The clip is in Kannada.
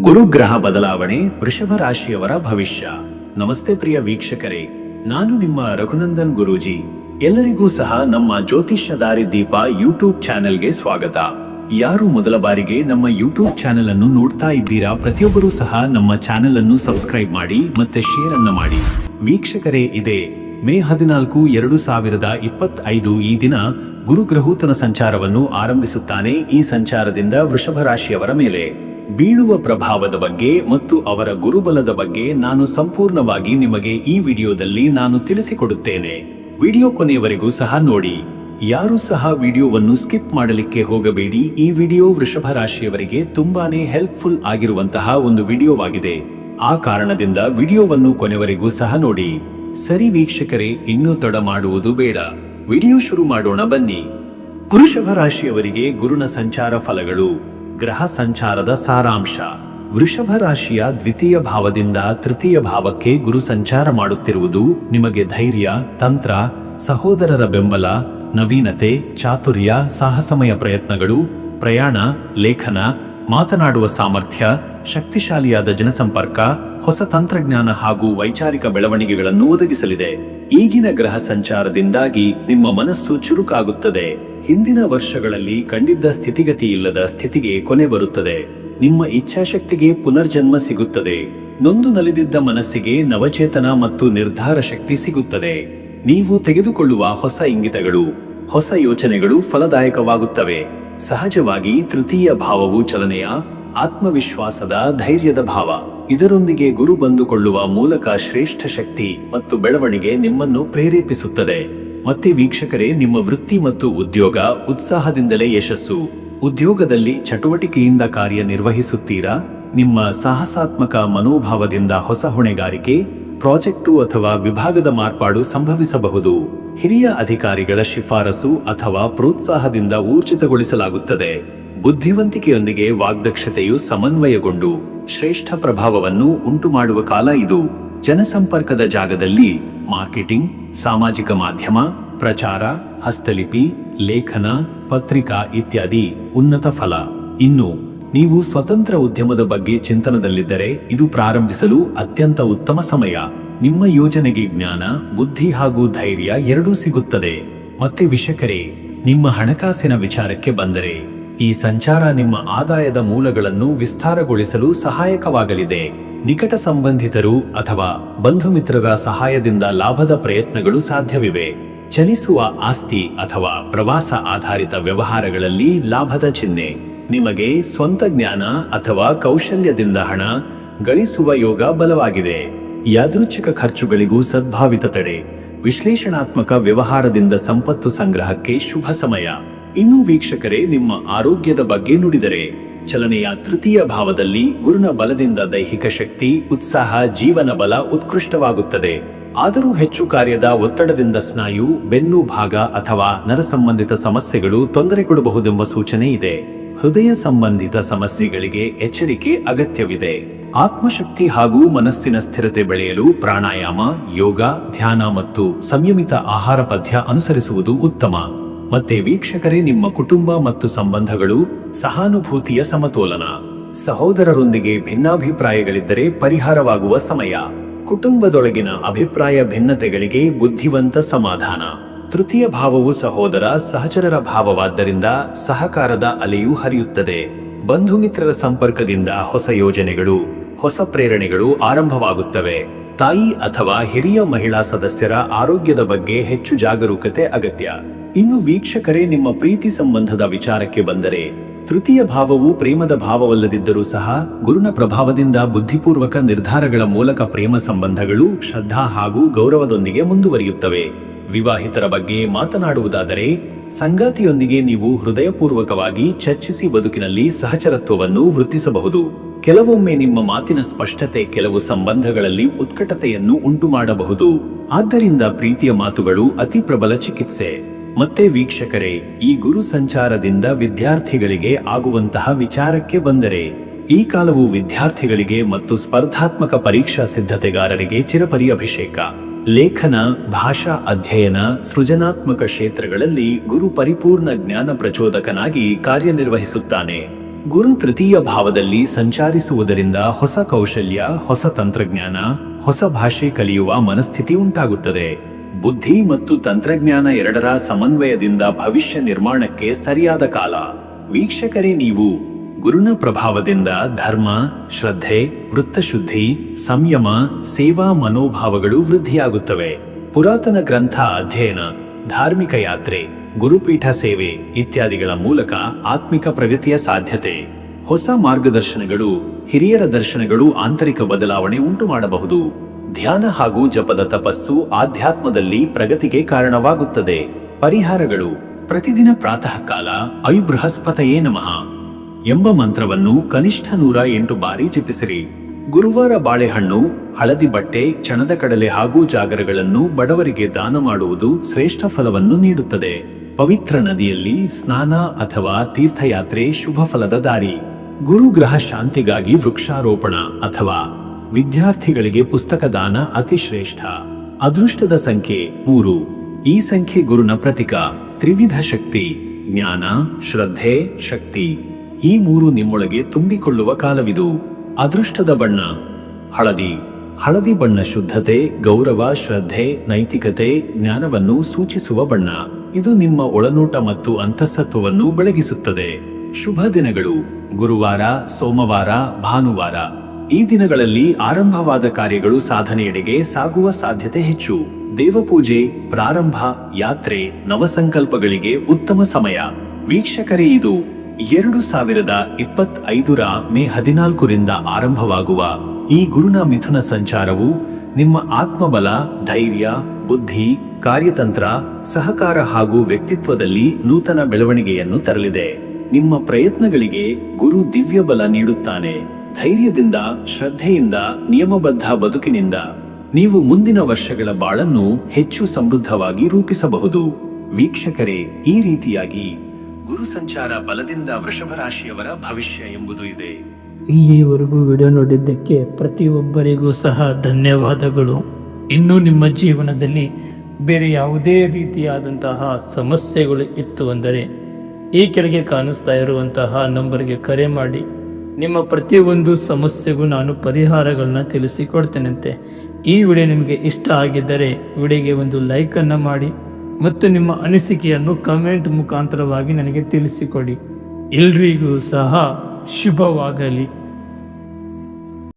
ಗುರುಗ್ರಹ ಬದಲಾವಣೆ ವೃಷಭ ರಾಶಿಯವರ ಭವಿಷ್ಯ. ನಮಸ್ತೆ ಪ್ರಿಯ ವೀಕ್ಷಕರೇ, ನಾನು ನಿಮ್ಮ ರಘುನಂದನ್ ಗುರೂಜಿ. ಎಲ್ಲರಿಗೂ ಸಹ ನಮ್ಮ ಜ್ಯೋತಿಷ್ಯ ದಾರಿ ದೀಪ ಯೂಟ್ಯೂಬ್ ಚಾನೆಲ್ಗೆ ಸ್ವಾಗತ. ಯಾರು ಮೊದಲ ಬಾರಿಗೆ ನಮ್ಮ ಯೂಟ್ಯೂಬ್ ಚಾನೆಲ್ ಅನ್ನು ನೋಡ್ತಾ ಇದ್ದೀರಾ, ಪ್ರತಿಯೊಬ್ಬರೂ ಸಹ ನಮ್ಮ ಚಾನೆಲ್ ಅನ್ನು ಸಬ್ಸ್ಕ್ರೈಬ್ ಮಾಡಿ ಮತ್ತೆ ಶೇರ್ ಅನ್ನು ಮಾಡಿ. ವೀಕ್ಷಕರೇ, ಇದೆ ಮೇ ಹದಿನಾಲ್ಕು ಎರಡು ಸಾವಿರದ ಇಪ್ಪತ್ತೈದು ಈ ದಿನ ಗುರುಗ್ರಹೂತನ ಸಂಚಾರವನ್ನು ಆರಂಭಿಸುತ್ತಾನೆ ಈ ಸಂಚಾರದಿಂದ ವೃಷಭ ರಾಶಿಯವರ ಮೇಲೆ. ಬೀಳುವ ಪ್ರಭಾವದ ಬಗ್ಗೆ ಮತ್ತು ಅವರ ಗುರುಬಲದ ಬಗ್ಗೆ ನಾನು ಸಂಪೂರ್ಣವಾಗಿ ನಿಮಗೆ ಈ ವಿಡಿಯೋದಲ್ಲಿ ನಾನು ತಿಳಿಸಿಕೊಡುತ್ತೇನೆ. ವಿಡಿಯೋ ಕೊನೆಯವರೆಗೂ ಸಹ ನೋಡಿ. ಯಾರು ಸಹ ವಿಡಿಯೋವನ್ನು ಸ್ಕಿಪ್ ಮಾಡಲಿಕ್ಕೆ ಹೋಗಬೇಡಿ. ಈ ವಿಡಿಯೋ ವೃಷಭ ರಾಶಿಯವರಿಗೆ ತುಂಬಾನೇ ಹೆಲ್ಪ್ಫುಲ್ ಆಗಿರುವಂತಹ ಒಂದು ವಿಡಿಯೋವಾಗಿದೆ. ಆ ಕಾರಣದಿಂದ ವಿಡಿಯೋವನ್ನು ಕೊನೆವರೆಗೂ ಸಹ ನೋಡಿ. ಸರಿ ವೀಕ್ಷಕರೇ, ಇನ್ನೂ ತಡ ಮಾಡುವುದು ಬೇಡ. ವಿಡಿಯೋ ಶುರು ಮಾಡೋಣ ಬನ್ನಿ. ವೃಷಭ ರಾಶಿಯವರಿಗೆ ಗುರುನ ಸಂಚಾರ ಫಲಗಳು. ಗ್ರಹ ಸಂಚಾರದ ಸಾರಾಂಶ. ವೃಷಭ ರಾಶಿಯ ದ್ವಿತೀಯ ಭಾವದಿಂದ ತೃತೀಯ ಭಾವಕ್ಕೆ ಗುರು ಸಂಚಾರ ಮಾಡುತ್ತಿರುವುದು ನಿಮಗೆ ಧೈರ್ಯ, ತಂತ್ರ, ಸಹೋದರರ ಬೆಂಬಲ, ನವೀನತೆ, ಚಾತುರ್ಯ, ಸಾಹಸಮಯ ಪ್ರಯತ್ನಗಳು, ಪ್ರಯಾಣ, ಲೇಖನ, ಮಾತನಾಡುವ ಸಾಮರ್ಥ್ಯ, ಶಕ್ತಿಶಾಲಿಯಾದ ಜನಸಂಪರ್ಕ, ಹೊಸ ತಂತ್ರಜ್ಞಾನ ಹಾಗೂ ವೈಚಾರಿಕ ಬೆಳವಣಿಗೆಗಳನ್ನು ಒದಗಿಸಲಿದೆ. ಈಗಿನ ಗ್ರಹ ಸಂಚಾರದಿಂದಾಗಿ ನಿಮ್ಮ ಮನಸ್ಸು ಚುರುಕಾಗುತ್ತದೆ. ಹಿಂದಿನ ವರ್ಷಗಳಲ್ಲಿ ಕಂಡಿದ್ದ ಸ್ಥಿತಿಗತಿ ಇಲ್ಲದ ಸ್ಥಿತಿಗೆ ಕೊನೆ ಬರುತ್ತದೆ. ನಿಮ್ಮ ಇಚ್ಛಾಶಕ್ತಿಗೆ ಪುನರ್ಜನ್ಮ ಸಿಗುತ್ತದೆ. ನೊಂದು ನಲಿದಿದ್ದ ಮನಸ್ಸಿಗೆ ನವಚೇತನ ಮತ್ತು ನಿರ್ಧಾರ ಶಕ್ತಿ ಸಿಗುತ್ತದೆ. ನೀವು ತೆಗೆದುಕೊಳ್ಳುವ ಹೊಸ ಇಂಗಿತಗಳು, ಹೊಸ ಯೋಚನೆಗಳು ಫಲದಾಯಕವಾಗುತ್ತವೆ. ಸಹಜವಾಗಿ ತೃತೀಯ ಭಾವವು ಚಲನೆಯ ಆತ್ಮವಿಶ್ವಾಸದ ಧೈರ್ಯದ ಭಾವ. ಇದರೊಂದಿಗೆ ಗುರು ಬಂದುಕೊಳ್ಳುವ ಮೂಲಕ ಶ್ರೇಷ್ಠ ಶಕ್ತಿ ಮತ್ತು ಬೆಳವಣಿಗೆ ನಿಮ್ಮನ್ನು ಪ್ರೇರೇಪಿಸುತ್ತದೆ. ಮತ್ತೆ ವೀಕ್ಷಕರೇ, ನಿಮ್ಮ ವೃತ್ತಿ ಮತ್ತು ಉದ್ಯೋಗ ಉತ್ಸಾಹದಿಂದಲೇ ಯಶಸ್ಸು. ಉದ್ಯೋಗದಲ್ಲಿ ಚಟುವಟಿಕೆಯಿಂದ ಕಾರ್ಯನಿರ್ವಹಿಸುತ್ತೀರಾ? ನಿಮ್ಮ ಸಾಹಸಾತ್ಮಕ ಮನೋಭಾವದಿಂದ ಹೊಸ ಹೊಣೆಗಾರಿಕೆ, ಪ್ರಾಜೆಕ್ಟು ಅಥವಾ ವಿಭಾಗದ ಮಾರ್ಪಾಡು ಸಂಭವಿಸಬಹುದು. ಹಿರಿಯ ಅಧಿಕಾರಿಗಳ ಶಿಫಾರಸು ಅಥವಾ ಪ್ರೋತ್ಸಾಹದಿಂದ ಊರ್ಜಿತಗೊಳಿಸಲಾಗುತ್ತದೆ. ಬುದ್ಧಿವಂತಿಕೆಯೊಂದಿಗೆ ವಾಗ್ದಕ್ಷತೆಯು ಸಮನ್ವಯಗೊಂಡು ಶ್ರೇಷ್ಠ ಪ್ರಭಾವವನ್ನು ಉಂಟುಮಾಡುವ ಕಾಲ ಇದು. ಜನಸಂಪರ್ಕದ ಜಾಗದಲ್ಲಿ ಮಾರ್ಕೆಟಿಂಗ್, ಸಾಮಾಜಿಕ ಮಾಧ್ಯಮ, ಪ್ರಚಾರ, ಹಸ್ತಲಿಪಿ, ಲೇಖನ, ಪತ್ರಿಕಾ ಇತ್ಯಾದಿ ಉನ್ನತ ಫಲ. ಇನ್ನು, ನೀವು ಸ್ವತಂತ್ರ ಉದ್ಯಮದ ಬಗ್ಗೆ ಚಿಂತನದಲ್ಲಿದ್ದರೆ ಇದು ಪ್ರಾರಂಭಿಸಲು ಅತ್ಯಂತ ಉತ್ತಮ ಸಮಯ. ನಿಮ್ಮ ಯೋಜನೆಗೆ ಜ್ಞಾನ, ಬುದ್ಧಿ ಹಾಗೂ ಧೈರ್ಯ ಎರಡೂ ಸಿಗುತ್ತದೆ. ಮತ್ತೆ ವಿಷಕರೇ, ನಿಮ್ಮ ಹಣಕಾಸಿನ ವಿಚಾರಕ್ಕೆ ಬಂದರೆ ಈ ಸಂಚಾರ ನಿಮ್ಮ ಆದಾಯದ ಮೂಲಗಳನ್ನು ವಿಸ್ತಾರಗೊಳಿಸಲು ಸಹಾಯಕವಾಗಲಿದೆ. ನಿಕಟ ಸಂಬಂಧಿತರು ಅಥವಾ ಬಂಧು ಮಿತ್ರರ ಸಹಾಯದಿಂದ ಲಾಭದ ಪ್ರಯತ್ನಗಳು ಸಾಧ್ಯವಿವೆ. ಚಲಿಸುವ ಆಸ್ತಿ ಅಥವಾ ಪ್ರವಾಸ ಆಧಾರಿತ ವ್ಯವಹಾರಗಳಲ್ಲಿ ಲಾಭದ ಚಿಹ್ನೆ. ನಿಮಗೆ ಸ್ವಂತ ಜ್ಞಾನ ಅಥವಾ ಕೌಶಲ್ಯದಿಂದ ಹಣ ಗಳಿಸುವ ಯೋಗ ಬಲವಾಗಿದೆ. ಯಾದೃಚ್ಛಿಕ ಖರ್ಚುಗಳಿಗೂ ಸದ್ಭಾವಿತ ತಡೆ. ವಿಶ್ಲೇಷಣಾತ್ಮಕ ವ್ಯವಹಾರದಿಂದ ಸಂಪತ್ತು ಸಂಗ್ರಹಕ್ಕೆ ಶುಭ ಸಮಯ. ಇನ್ನು ವೀಕ್ಷಕರೇ, ನಿಮ್ಮ ಆರೋಗ್ಯದ ಬಗ್ಗೆ ನುಡಿದರೆ, ಚಲನೆಯ ತೃತೀಯ ಭಾವದಲ್ಲಿ ಗುರುನ ಬಲದಿಂದ ದೈಹಿಕ ಶಕ್ತಿ, ಉತ್ಸಾಹ, ಜೀವನ ಬಲ ಉತ್ಕೃಷ್ಟವಾಗುತ್ತದೆ. ಆದರೂ ಹೆಚ್ಚು ಕಾರ್ಯದ ಒತ್ತಡದಿಂದ ಸ್ನಾಯು, ಬೆನ್ನು ಭಾಗ ಅಥವಾ ನರ ಸಂಬಂಧಿತ ಸಮಸ್ಯೆಗಳು ತೊಂದರೆ ಕೊಡಬಹುದೆಂಬ ಸೂಚನೆ ಇದೆ. ಹೃದಯ ಸಂಬಂಧಿತ ಸಮಸ್ಯೆಗಳಿಗೆ ಎಚ್ಚರಿಕೆ ಅಗತ್ಯವಿದೆ. ಆತ್ಮಶಕ್ತಿ ಹಾಗೂ ಮನಸ್ಸಿನ ಸ್ಥಿರತೆ ಬೆಳೆಯಲು ಪ್ರಾಣಾಯಾಮ, ಯೋಗ, ಧ್ಯಾನ ಮತ್ತು ಸಂಯಮಿತ ಆಹಾರ ಪಥ್ಯ ಅನುಸರಿಸುವುದು ಉತ್ತಮ. ಮತ್ತೆ ವೀಕ್ಷಕರೇ, ನಿಮ್ಮ ಕುಟುಂಬ ಮತ್ತು ಸಂಬಂಧಗಳು ಸಹಾನುಭೂತಿಯ ಸಮತೋಲನ. ಸಹೋದರರೊಂದಿಗೆ ಭಿನ್ನಾಭಿಪ್ರಾಯಗಳಿದ್ದರೆ ಪರಿಹಾರವಾಗುವ ಸಮಯ. ಕುಟುಂಬದೊಳಗಿನ ಅಭಿಪ್ರಾಯ ಭಿನ್ನತೆಗಳಿಗೆ ಬುದ್ಧಿವಂತ ಸಮಾಧಾನ. ತೃತೀಯ ಭಾವವು ಸಹೋದರ ಸಹಚರರ ಭಾವವಾದ್ದರಿಂದ ಸಹಕಾರದ ಅಲೆಯೂ ಹರಿಯುತ್ತದೆ. ಬಂಧು ಮಿತ್ರರ ಸಂಪರ್ಕದಿಂದ ಹೊಸ ಯೋಜನೆಗಳು, ಹೊಸ ಪ್ರೇರಣೆಗಳು ಆರಂಭವಾಗುತ್ತವೆ. ತಾಯಿ ಅಥವಾ ಹಿರಿಯ ಮಹಿಳಾ ಸದಸ್ಯರ ಆರೋಗ್ಯದ ಬಗ್ಗೆ ಹೆಚ್ಚು ಜಾಗರೂಕತೆ ಅಗತ್ಯ. ಇನ್ನು ವೀಕ್ಷಕರೇ, ನಿಮ್ಮ ಪ್ರೀತಿ ಸಂಬಂಧದ ವಿಚಾರಕ್ಕೆ ಬಂದರೆ, ತೃತೀಯ ಭಾವವು ಪ್ರೇಮದ ಭಾವವಲ್ಲದಿದ್ದರೂ ಸಹ, ಗುರುನ ಪ್ರಭಾವದಿಂದ ಬುದ್ಧಿಪೂರ್ವಕ ನಿರ್ಧಾರಗಳ ಮೂಲಕ ಪ್ರೇಮ ಸಂಬಂಧಗಳು, ಶ್ರದ್ಧಾ ಹಾಗೂ ಗೌರವದೊಂದಿಗೆ ಮುಂದುವರಿಯುತ್ತವೆ. ವಿವಾಹಿತರ ಬಗ್ಗೆ ಮಾತನಾಡುವುದಾದರೆ, ಸಂಗಾತಿಯೊಂದಿಗೆ ನೀವು ಹೃದಯಪೂರ್ವಕವಾಗಿ ಚರ್ಚಿಸಿ ಬದುಕಿನಲ್ಲಿ ಸಹಚರತ್ವವನ್ನು ವೃತ್ತಿಸಬಹುದು ಕೆಲವೊಮ್ಮೆ ನಿಮ್ಮ ಮಾತಿನ ಸ್ಪಷ್ಟತೆ ಕೆಲವು ಸಂಬಂಧಗಳಲ್ಲಿ ಉತ್ಕಟತೆಯನ್ನು ಉಂಟುಮಾಡಬಹುದು. ಆದ್ದರಿಂದ ಪ್ರೀತಿಯ ಮಾತುಗಳು ಅತಿ ಪ್ರಬಲ ಚಿಕಿತ್ಸೆ. ಮತ್ತೆ ವೀಕ್ಷಕರೇ, ಈ ಗುರು ಸಂಚಾರದಿಂದ ವಿದ್ಯಾರ್ಥಿಗಳಿಗೆ ಆಗುವಂತಹ ವಿಚಾರಕ್ಕೆ ಬಂದರೆ, ಈ ಕಾಲವು ವಿದ್ಯಾರ್ಥಿಗಳಿಗೆ ಮತ್ತು ಸ್ಪರ್ಧಾತ್ಮಕ ಪರೀಕ್ಷಾ ಸಿದ್ಧತೆಗಾರರಿಗೆ ಚಿರಪರಿ ಅಭಿಷೇಕ. ಲೇಖನ, ಭಾಷಾ ಅಧ್ಯಯನ, ಸೃಜನಾತ್ಮಕ ಕ್ಷೇತ್ರಗಳಲ್ಲಿ ಗುರು ಪರಿಪೂರ್ಣ ಜ್ಞಾನ ಪ್ರಚೋದಕನಾಗಿ ಕಾರ್ಯನಿರ್ವಹಿಸುತ್ತಾನೆ. ಗುರು ತೃತೀಯ ಭಾವದಲ್ಲಿ ಸಂಚಾರಿಸುವುದರಿಂದ ಹೊಸ ಕೌಶಲ್ಯ, ಹೊಸ ತಂತ್ರಜ್ಞಾನ, ಹೊಸ ಭಾಷೆ ಕಲಿಯುವ ಮನಸ್ಥಿತಿ ಉಂಟಾಗುತ್ತದೆ. ಬುದ್ಧಿ ಮತ್ತು ತಂತ್ರಜ್ಞಾನ ಎರಡರ ಸಮನ್ವಯದಿಂದ ಭವಿಷ್ಯ ನಿರ್ಮಾಣಕ್ಕೆ ಸರಿಯಾದ ಕಾಲ. ವೀಕ್ಷಕರೇ, ನೀವು ಗುರುನ ಪ್ರಭಾವದಿಂದ ಧರ್ಮ, ಶ್ರದ್ಧೆ, ವೃತ್ತಶುದ್ಧಿ, ಸಂಯಮ, ಸೇವಾ ಮನೋಭಾವಗಳು ವೃದ್ಧಿಯಾಗುತ್ತವೆ. ಪುರಾತನ ಗ್ರಂಥ ಅಧ್ಯಯನ, ಧಾರ್ಮಿಕ ಯಾತ್ರೆ, ಗುರುಪೀಠ ಸೇವೆ ಇತ್ಯಾದಿಗಳ ಮೂಲಕ ಆತ್ಮಿಕ ಪ್ರಗತಿಯ ಸಾಧ್ಯತೆ. ಹೊಸ ಮಾರ್ಗದರ್ಶನಗಳು, ಹಿರಿಯರ ದರ್ಶನಗಳು ಆಂತರಿಕ ಬದಲಾವಣೆ ಉಂಟು ಮಾಡಬಹುದು ಧ್ಯಾನ ಹಾಗೂ ಜಪದ ತಪಸ್ಸು ಆಧ್ಯಾತ್ಮದಲ್ಲಿ ಪ್ರಗತಿಗೆ ಕಾರಣವಾಗುತ್ತದೆ. ಪರಿಹಾರಗಳು. ಪ್ರತಿದಿನ ಪ್ರಾತಃ ಕಾಲ ಐ ಬೃಹಸ್ಪತಯೇ ನಮಃ. ಎಂಬ ಮಂತ್ರವನ್ನು ಕನಿಷ್ಠ ನೂರ ಎಂಟು ಬಾರಿ ಜಪಿಸಿರಿ. ಗುರುವಾರ ಬಾಳೆಹಣ್ಣು, ಹಳದಿ ಬಟ್ಟೆ ಚಣದ ಕಡಲೆ ಹಾಗೂ ಜಾಗರಗಳನ್ನು ಬಡವರಿಗೆ ದಾನ ಮಾಡುವುದು ಶ್ರೇಷ್ಠ ಫಲವನ್ನು ನೀಡುತ್ತದೆ. ಪವಿತ್ರ ನದಿಯಲ್ಲಿ ಸ್ನಾನ ಅಥವಾ ತೀರ್ಥಯಾತ್ರೆ ಶುಭ ಫಲದ ದಾರಿ. ಗುರುಗ್ರಹ ಶಾಂತಿಗಾಗಿ ವೃಕ್ಷಾರೋಪಣ ಅಥವಾ ವಿದ್ಯಾರ್ಥಿಗಳಿಗೆ ಪುಸ್ತಕ ದಾನ ಅತಿ ಅದೃಷ್ಟದ ಸಂಖ್ಯೆ ಮೂರು. ಈ ಸಂಖ್ಯೆ ಗುರುನ ಪ್ರತೀಕ. ತ್ರಿವಿಧ ಶಕ್ತಿ, ಜ್ಞಾನ, ಶ್ರದ್ಧೆ, ಶಕ್ತಿ. ಈ ಮೂರು ನಿಮ್ಮೊಳಗೆ ತುಂಬಿಕೊಳ್ಳುವ ಕಾಲವಿದು. ಅದೃಷ್ಟದ ಬಣ್ಣ. ಹಳದಿ. ಹಳದಿ ಬಣ್ಣ ಶುದ್ಧತೆ, ಗೌರವ, ಶ್ರದ್ಧೆ, ನೈತಿಕತೆ, ಜ್ಞಾನವನ್ನು ಸೂಚಿಸುವ ಬಣ್ಣ. ಇದು ನಿಮ್ಮ ಒಳನೋಟ ಮತ್ತು ಅಂತಸತ್ವವನ್ನು ಬೆಳಗಿಸುತ್ತದೆ. ಶುಭ ದಿನಗಳು. ಗುರುವಾರ, ಸೋಮವಾರ, ಭಾನುವಾರ. ಈ ದಿನಗಳಲ್ಲಿ ಆರಂಭವಾದ ಕಾರ್ಯಗಳು ಸಾಧನೆಯೆಡೆಗೆ ಸಾಗುವ ಸಾಧ್ಯತೆ ಹೆಚ್ಚು. ದೇವಪೂಜೆ, ಪ್ರಾರಂಭ, ಯಾತ್ರೆ, ನವಸಂಕಲ್ಪಗಳಿಗೆ ಉತ್ತಮ ಸಮಯ. ವೀಕ್ಷಕರೇ, ಇದು ಎರಡು ಸಾವಿರದ ಇಪ್ಪತ್ತೈದರ ಮೇ ಹದಿನಾಲ್ಕರಿಂದ ಆರಂಭವಾಗುವ ಈ ಗುರುನ ಮಿಥುನ ಸಂಚಾರವು ನಿಮ್ಮ ಆತ್ಮಬಲ, ಧೈರ್ಯ, ಬುದ್ಧಿ, ಕಾರ್ಯತಂತ್ರ, ಸಹಕಾರ ಹಾಗೂ ವ್ಯಕ್ತಿತ್ವದಲ್ಲಿ ನೂತನ ಬೆಳವಣಿಗೆಯನ್ನು ತರಲಿದೆ. ನಿಮ್ಮ ಪ್ರಯತ್ನಗಳಿಗೆ ಗುರು ದಿವ್ಯ ಬಲ ನೀಡುತ್ತಾನೆ. ಧೈರ್ಯದಿಂದ, ಶ್ರದ್ಧೆಯಿಂದ, ನಿಯಮಬದ್ಧ ಬದುಕಿನಿಂದ ನೀವು ಮುಂದಿನ ವರ್ಷಗಳ ಬಾಳನ್ನು ಹೆಚ್ಚು ಸಮೃದ್ಧವಾಗಿ ರೂಪಿಸಬಹುದು. ವೀಕ್ಷಕರೇ, ಈ ರೀತಿಯಾಗಿ ಗುರು ಸಂಚಾರ ಬಲದಿಂದ ವೃಷಭ ರಾಶಿಯವರ ಭವಿಷ್ಯ ಎಂಬುದು ಇದೆ. ಇಲ್ಲಿಯವರೆಗೂ ವಿಡಿಯೋ ನೋಡಿದ್ದಕ್ಕೆ ಪ್ರತಿಯೊಬ್ಬರಿಗೂ ಸಹ ಧನ್ಯವಾದಗಳು. ಇನ್ನೂ ನಿಮ್ಮ ಜೀವನದಲ್ಲಿ ಬೇರೆ ಯಾವುದೇ ರೀತಿಯಾದಂತಹ ಸಮಸ್ಯೆಗಳು ಇತ್ತು ಅಂದರೆ ಈ ಕೆಳಗೆ ಕಾಣಿಸ್ತಾ ಇರುವಂತಹ ನಂಬರ್ಗೆ ಕರೆ ಮಾಡಿ. ನಿಮ್ಮ ಪ್ರತಿಯೊಂದು ಸಮಸ್ಯೆಗೂ ನಾನು ಪರಿಹಾರಗಳನ್ನ ತಿಳಿಸಿಕೊಡ್ತೇನಂತೆ. ಈ ವಿಡಿಯೋ ನಿಮಗೆ ಇಷ್ಟ ಆಗಿದ್ದರೆ ವಿಡಿಯೋಗೆ ಒಂದು ಲೈಕನ್ನು ಮಾಡಿ ಮತ್ತು ನಿಮ್ಮ ಅನಿಸಿಕೆಯನ್ನು ಕಮೆಂಟ್ ಮುಖಾಂತರವಾಗಿ ನನಗೆ ತಿಳಿಸಿಕೊಡಿ. ಎಲ್ರಿಗೂ ಸಹ ಶುಭವಾಗಲಿ.